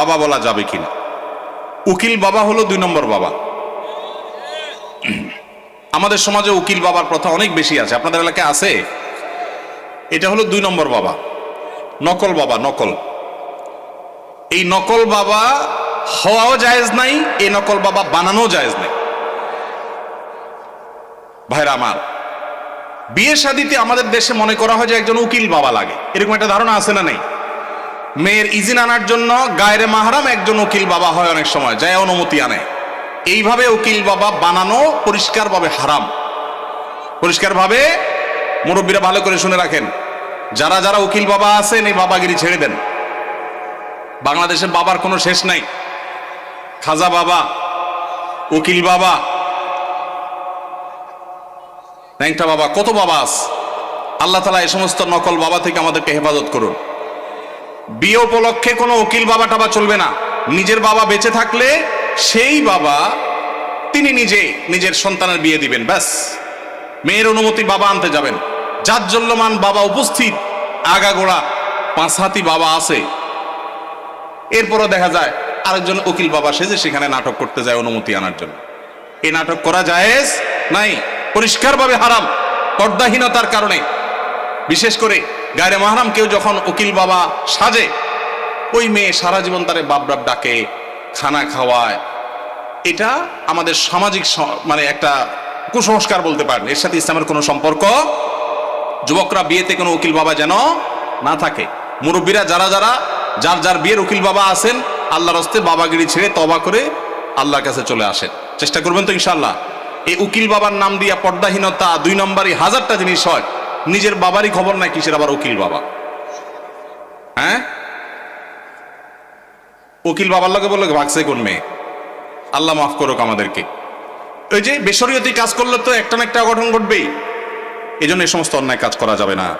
বাবা বলা যাবে কিনা? উকিল বাবা হলো দুই নম্বর বাবা। আমাদের সমাজে উকিল বাবার প্রথা অনেক বেশি আছে। আপনাদের এলাকায় আছে? এটা হলো দুই নম্বর বাবা। নকল বাবা, নকল। এই নকল বাবা হওয়াও জায়েজ নাই, এই নকল বাবা বানানো জায়েজ নাই। ভাইরা আমার, বিয়ে শাদিতে আমাদের দেশে মনে করা হয় যে একজন উকিল বাবা লাগে। এরকম একটা ধারণা আছে না নেই? মেয়ের ইজিন আনার জন্য গায়ের মাহারাম একজন উকিল বাবা হয় অনেক সময়, যায় অনুমতি আনে। এইভাবে উকিল বাবা বানানো পরিষ্কারভাবে হারাম। পরিষ্কারভাবে মুরব্বীরা ভালো করে শুনে রাখেন, যারা যারা উকিল বাবা আছেন এই বাবাগিরি ছেড়ে দেন। বাংলাদেশে বাবার কোনো শেষ নাই। খাজা বাবা, উকিল বাবা, ন্যাংটা বাবা, কত বাবা আস আল্লাহ তালা এই সমস্ত নকল বাবা থেকে আমাদেরকে হেফাজত করুন। বিয়ে উপলক্ষে কোনো উকিল বাবা টাবা চলবে না। নিজের বাবা বেঁচে থাকলে সেই বাবা তিনি নিজে নিজের সন্তানের বিয়ে দিবেন, ব্যাস। মেয়ের অনুমতি বাবা আনতে যাবেন। জাজ্জল্যমান বাবা উপস্থিত, আগাগোড়া পাঁচ হাতি বাবা আছে। এরপরও দেখা যায়, আরেকজন উকিল বাবা সেজে সেখানে নাটক করতে যায় অনুমতি আনার জন্য। এই নাটক করা জায়েজ? নাই। পরিষ্কারভাবে হারাম। পর্দাহীনতার কারণে। বিশেষ করে গায়ে মাহারাম কেউ যখন উকিল বাবা সাজে, ওই মেয়ে সারা জীবন তারে বাবরাব ডাকে, খানা খাওয়ায়। এটা আমাদের সামাজিক মানে একটা কুসংস্কার বলতে পারেন। এর সাথে ইসলামের কোনো সম্পর্ক? যুবকরা বিয়েতে কোনো উকিল বাবা যেন না থাকে। মুরব্বীরা যারা যারা, যার যার বিয়ের উকিল বাবা আছেন, আল্লাহর হস্তে বাবাগিরি ছেড়ে তবা করে আল্লাহর কাছে চলে আসেন। চেষ্টা করবেন তো ইনশাল্লাহ এই উকিল বাবার নাম দিয়া পর্দাহীনতা দুই নম্বরই হাজারটা জিনিস হয়। নিজের বাবারই খবর নাই কিসের আবার উকিল বাবা? হ্যাঁ? উকিল বাবার লোকে বলল, ভাগছে কোন মেয়ে? আল্লাহ মাফ করুক আমাদেরকে। ওই যে বেসরীয়তি কাজ করলে তো একটা না একটা অঘটন ঘটবেই। এই জন্য এই সমস্ত অন্যায় কাজ করা যাবে না।